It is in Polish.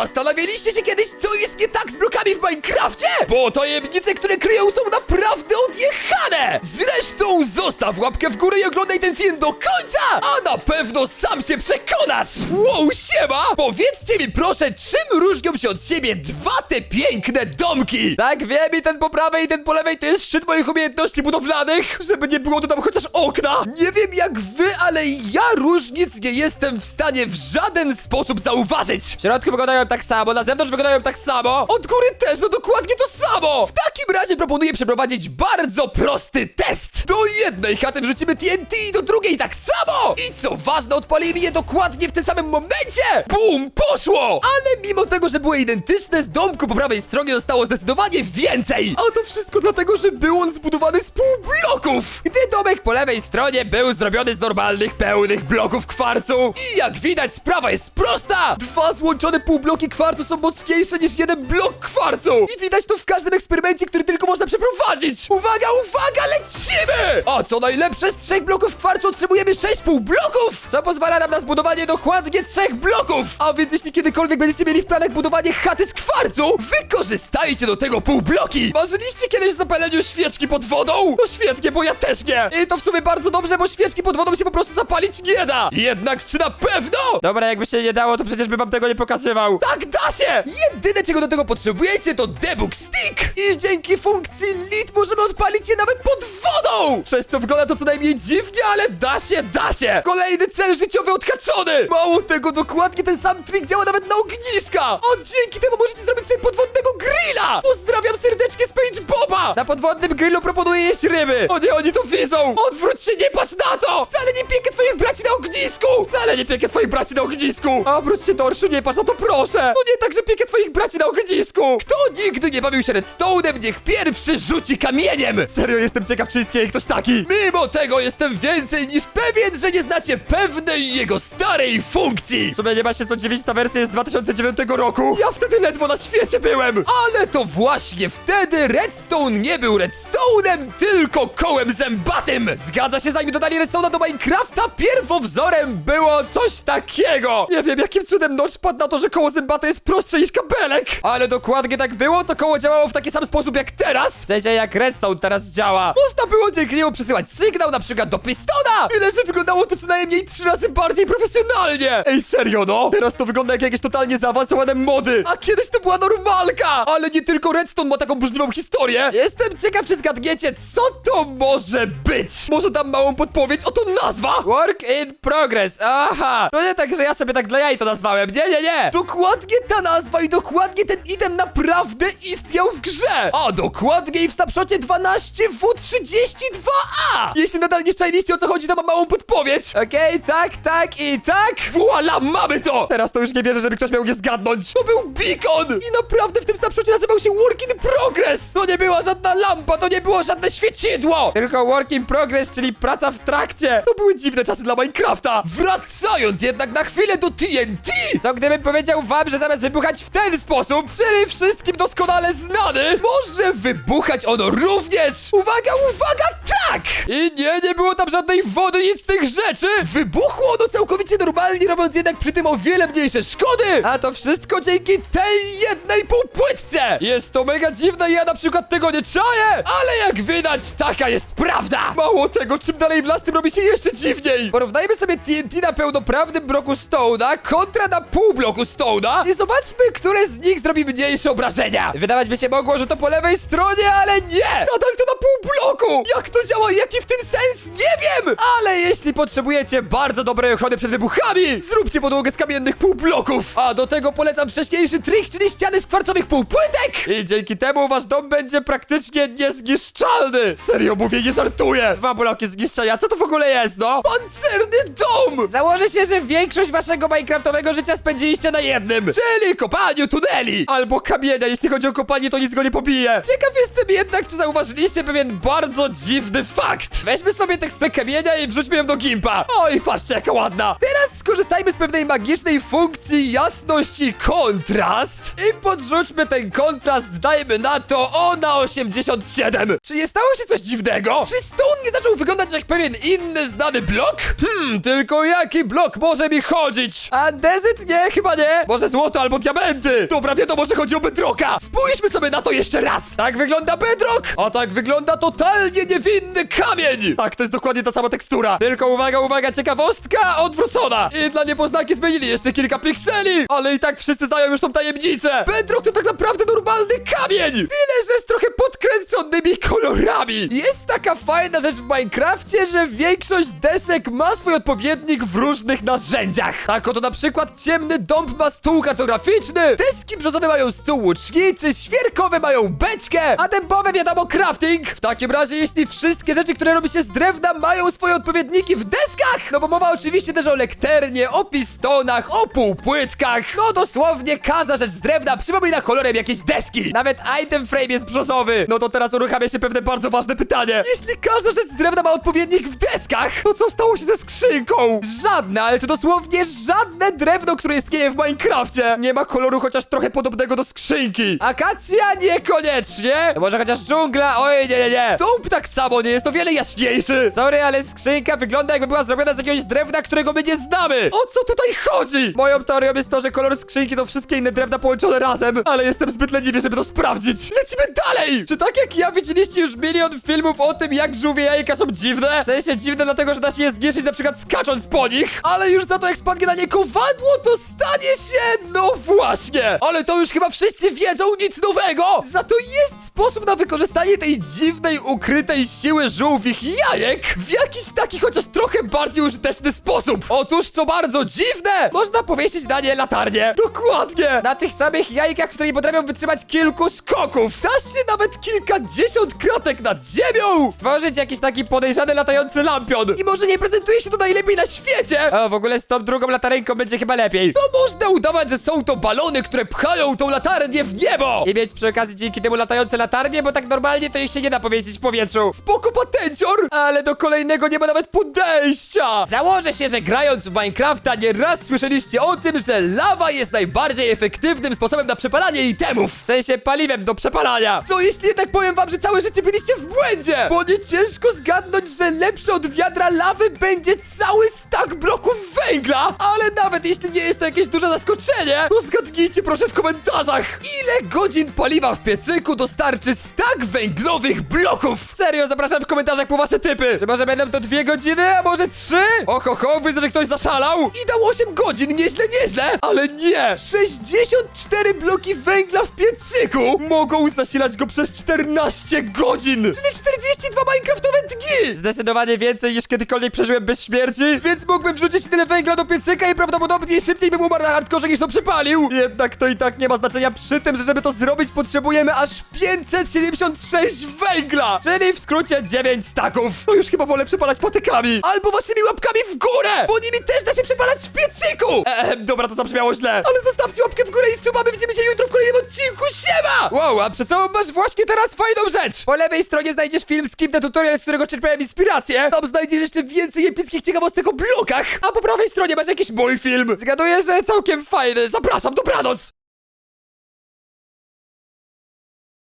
Zastanawialiście się kiedyś, co jest nie tak z blokami w Minecrafcie? Bo tajemnice, które kryją są naprawdę odjechane! Zresztą zostaw łapkę w górę i oglądaj ten film do końca, a na pewno sam się przekonasz! Wow, siema! Powiedzcie mi proszę, czym różnią się od siebie dwa te piękne domki? Tak, wiem i ten po prawej i ten po lewej to jest szczyt moich umiejętności budowlanych, żeby nie było to tam chociaż okna. Nie wiem jak wy, ale ja różnic nie jestem w stanie w żaden sposób zauważyć. W środku wyglądają tak samo, na zewnątrz wyglądają tak samo, od góry też, no dokładnie to samo. W takim razie proponuję przeprowadzić bardzo prosty test. Do jednej chaty wrzucimy TNT do drugiej tak samo. I co ważne, odpalimy je dokładnie w tym samym momencie. Bum, poszło. Ale mimo tego, że były identyczne, z domku po prawej stronie zostało zdecydowanie więcej. A to wszystko dlatego, że był on zbudowany z pół bloków. Gdy domek po lewej stronie był zrobiony z normalnych, pełnych bloków kwarcu. I jak widać, sprawa jest prosta. Dwa złączone półbloki kwarcu są mocniejsze niż jeden blok kwarcu. I widać to w każdym eksperymencie, który tylko można przeprowadzić. Uwaga, uwaga, lecimy! A co najlepsze, z trzech bloków kwarcu otrzymujemy sześć półbloków, co pozwala nam na zbudowanie dokładnie trzech bloków. A więc jeśli kiedykolwiek będziecie mieli w planach budowanie chaty z kwarcu, wykorzystajcie do tego półbloki. Marzyliście kiedyś zapaleniu świeczki pod wodą? No świetnie, bo ja też nie. I to w sumie bardzo dobrze, bo świeczki pod wodą się po prostu zapalić nie da. Jednak czy na pewno? Dobra, jakby się nie dało, to przecież bym wam tego nie pokazywał. Tak, da się! Jedyne, czego do tego potrzebujecie, to debug stick. I dzięki funkcji lit możemy odpalić je nawet pod wodą. Przez co wygląda to co najmniej dziwnie, ale da się, da się. Kolejny cel życiowy odhaczony. Mało tego, dokładnie ten sam trik działa nawet na ogniska. A dzięki temu możecie zrobić sobie podwodnego grilla. Pozdrawiam serdecznie z Page Boba. Na podwodnym grillu proponuję jeść ryby. O nie, oni to widzą. Odwróć się, nie patrz na to. Wcale nie piekę twoich braci na ognisku. Wcale nie piekę twoich braci na ognisku. Obróć się, Dorszu, nie patrz na to, proszę. No nie tak, że piekę twoich braci na ognisku. Kto nigdy nie bawił się redstone'em, niech pierwszy rzuci kamieniem. Serio, jestem ciekaw, czy istnieje ktoś taki. Mimo tego jestem więcej niż pewien, że nie znacie pewnej jego starej funkcji. W sumie nie ma się co dziwić, ta wersja jest z 2009 roku. Ja wtedy ledwo na świecie byłem. Ale to właśnie wtedy redstone nie był redstone'em, tylko kołem zębatym. Zgadza się, zanim dodali redstone'a do Minecrafta, pierwowzorem było coś takiego. Nie wiem, jakim cudem Notch padł na to, że koło zębate jest prostsze niż kabelek. Ale dokładnie tak było, to koło działało w taki sam sposób jak teraz. W sensie jak redstone teraz działa. Można było dzięki niemu przesyłać sygnał na przykład do pistona. Tyle, że wyglądało to co najmniej trzy razy bardziej profesjonalnie. Ej, serio no? Teraz to wygląda jak jakieś totalnie zaawansowane mody. A kiedyś to była normalka. Ale nie tylko redstone ma taką burzliwą historię. Jestem ciekaw, czy zgadniecie, co to może być. Może dam małą podpowiedź, oto nazwa. Work in progress. Aha. To nie tak, że ja sobie tak dla jaj to nazwałem. Nie, nie, nie. Dokładnie ta nazwa i dokładnie ten item naprawdę istniał w grze. A dokładniej w snapshocie 12W32A. Jeśli nadal nie szczęliście o co chodzi, to mam małą podpowiedź. Okej, tak, tak i tak. Voila, mamy to. Teraz to już nie wierzę, żeby ktoś miał je zgadnąć. To był beacon. I naprawdę w tym snapshocie nazywał się Work in progress. To nie była żadna lampa, to nie było żadne świecidło. Tylko work in progress, czyli praca w trakcie. To były dziwne czasy dla Minecrafta. Wracając jednak na chwilę do TNT. Co gdybym powiedział wam, że zamiast wybuchać w ten sposób, czyli wszystkim doskonale znany, może wybuchać ono również. Uwaga, uwaga, tak! I nie, nie było tam żadnej wody, nic z tych rzeczy. Wybuchło ono całkowicie normalnie, robiąc jednak przy tym o wiele mniejsze szkody. A to wszystko dzięki tej jednej półpłytce. Jest to mega dziwne, ja na przykład tego nie czaję, ale jak widać, taka jest prawda. Mało tego, czym dalej w las, tym robi się jeszcze dziwniej. Porównajmy sobie TNT na pełnoprawnym bloku Stone'a kontra na pół bloku Stone'a i zobaczmy, które z nich zrobi mniejsze obrażenia. Wydawać by się mogło, że to po lewej stronie, ale nie! Nadal to na pół bloku! Jak to działa, jaki w tym sens, nie wiem! Ale jeśli potrzebujecie bardzo dobrej ochrony przed wybuchami, zróbcie podłogę z kamiennych półbloków. A do tego polecam wcześniejszy trik, czyli ściany z kwarcowych półpłytek. I dzięki temu wasz dom będzie praktycznie niezniszczalny. Serio mówię, nie żartuję. Dwa bloki zniszczenia, co to w ogóle jest, no? Pancerny dom! Założę się, że większość waszego minecraftowego życia spędziliście na jednym, czyli kopaniu tuneli. Albo kamienia, jeśli chodzi o kopanie, to nic go nie pobije. Ciekaw jestem jednak, czy zauważyliście pewien bardzo dziwny fakt. Weźmy sobie teksturę kamienia i wrzućmy ją do gimpa. Oj, patrzcie, jaka ładna. Teraz skorzystajmy z pewnej magicznej funkcji jasność i kontrast. I podrzućmy ten kontrast, dajmy na to, o, na 187. Czy nie stało się coś dziwnego? Czy Stone nie zaczął wyglądać jak pewien inny znany blok? Hmm, tylko jaki blok może mi chodzić? Andezyt? Nie, chyba nie. Może złoto albo diamenty. Dobra, wiadomo, że chodzi o Bedrocka. Spójrzmy sobie na to jeszcze raz. Tak wygląda Bedrock, a tak wygląda totalnie niewinny kamień. Tak, to jest dokładnie ta sama tekstura. Tylko uwaga, uwaga, ciekawostka odwrócona. I dla niepoznaki zmienili jeszcze kilka pikseli, ale i tak wszyscy znają już tą tajemnicę. Bedrock to tak naprawdę normalny kamień. Tyle, że z trochę podkręconymi kolorami. Jest taka fajna rzecz w Minecrafcie, że większość desek ma swój odpowiednik w różnych narzędziach. Tak oto na przykład ciemny dąb ma stół kartograficzny, deski brzozowe mają stół łuczki, czy świerkowe mają beczkę, a dębowe wiadomo crafting. W takim razie, jeśli wszystkie rzeczy, które robi się z drewna mają swoje odpowiedniki w deskach, no bo mowa oczywiście też o lekternie, o pistonach, o półpłytkach, no dosłownie każda rzecz z drewna przypomina kolorem jakieś deski. Nawet item frame jest brzozowy. No to teraz uruchamia się pewne bardzo ważne pytanie. Jeśli każda rzecz z drewna ma odpowiednik w deskach, to co stało się ze skrzynką? Żadne, ale to dosłownie żadne drewno, które istnieje w Minecrafcie. Nie ma koloru chociaż trochę podobnego do skrzynki. Akacja niekoniecznie. No może chociaż dżungla? Oj, nie, nie, nie. Dąb tak samo nie jest o wiele jaśniejszy. Sorry, ale skrzynka wygląda jakby była zrobiona z jakiegoś drewna, którego my nie znamy. O co tutaj chodzi? Moją teorią jest to, że kolor skrzynki to wszystkie inne drewna połączone razem, ale jestem zbyt leniwy, żeby to sprawdzić. Lecimy dalej! Czy tak jak ja widzieliście już milion filmów o tym, jak żółwie jajka są dziwne? W sensie dziwne dlatego, że da się je zniszczyć na przykład skacząc po nich, ale już za to jak spadnie na nie kowadło, to stanie się... no właśnie! Ale to już chyba wszyscy wiedzą nic nowego! Za to jest sposób na wykorzystanie tej dziwnej, ukrytej siły żółwich jajek w jakiś taki chociaż trochę bardziej użyteczny sposób. Otóż, co bardzo dziwne, można powiesić na nie latarnię. Dokładnie! Na tych samych jajkach, które nie potrafią wytrzymać kilku skoków. Da się nawet kilkadziesiąt kratek nad ziemią! Stworzyć jakiś taki podejrzany latający lampion. I może nie prezentuje się to najlepiej na świecie! O, w ogóle z tą drugą latarenką będzie chyba lepiej. To można udawać, że są to balony, które pchają tą latarnię w niebo! I mieć przy okazji dzięki temu latające latarnie, bo tak normalnie to ich się nie da powiesić w powietrzu. Spoko patencior! Ale do kolejnego nie ma nawet podejścia! Założę się, że grając w Minecrafta nie raz słyszeliście o tym, że lawa jest najbardziej efektywnym sposobem na przepalanie itemów. W sensie paliwem do przepalania. Co jeśli jednak powiem wam, że całe życie byliście w błędzie? Bo nie ciężko zgadnąć, że lepszy od wiadra lawy będzie cały stak bloków węgla. Ale nawet jeśli nie jest to jakieś duże zaskoczenie, to zgadnijcie proszę w komentarzach, ile godzin paliwa w piecyku dostarczy stak węglowych bloków. Serio, zapraszam w komentarzach po wasze typy. Czy może będą to dwie godziny, a może trzy? Oho, ho, widzę, że ktoś zaszalał. I dał 8 godzin, nieźle, nieźle. Ale nie, 64 bloki węgla w piecyku mogą zasilać go przez 14 godzin. Czyli 42 minecraftowe dni. Zdecydowanie więcej niż kiedykolwiek przeżyłem bez śmierci, więc mógłbym wrzucić tyle węgla do piecyka i prawdopodobnie szybciej bym umarł na hardkorze to przypalił. Jednak to i tak nie ma znaczenia przy tym, że żeby to zrobić potrzebujemy aż 576 węgla, czyli w skrócie 9 staków. To już chyba wolę przypalać patykami albo waszymi łapkami w górę, bo nimi też da się przypalać w piecyku. Ehem, dobra, to zabrzmiało źle, ale zostawcie łapkę w górę i suba, my widzimy się jutro w kolejnym odcinku, siema! Wow, a przed sobą masz właśnie teraz fajną rzecz. Po lewej stronie znajdziesz film Skip Tutorial, z którego czerpałem inspirację. Tam znajdziesz jeszcze więcej epickich ciekawostek o blokach, a po prawej stronie masz jakiś mój film. Zgaduję, że całkiem fajny. Zapraszam, dobranoc!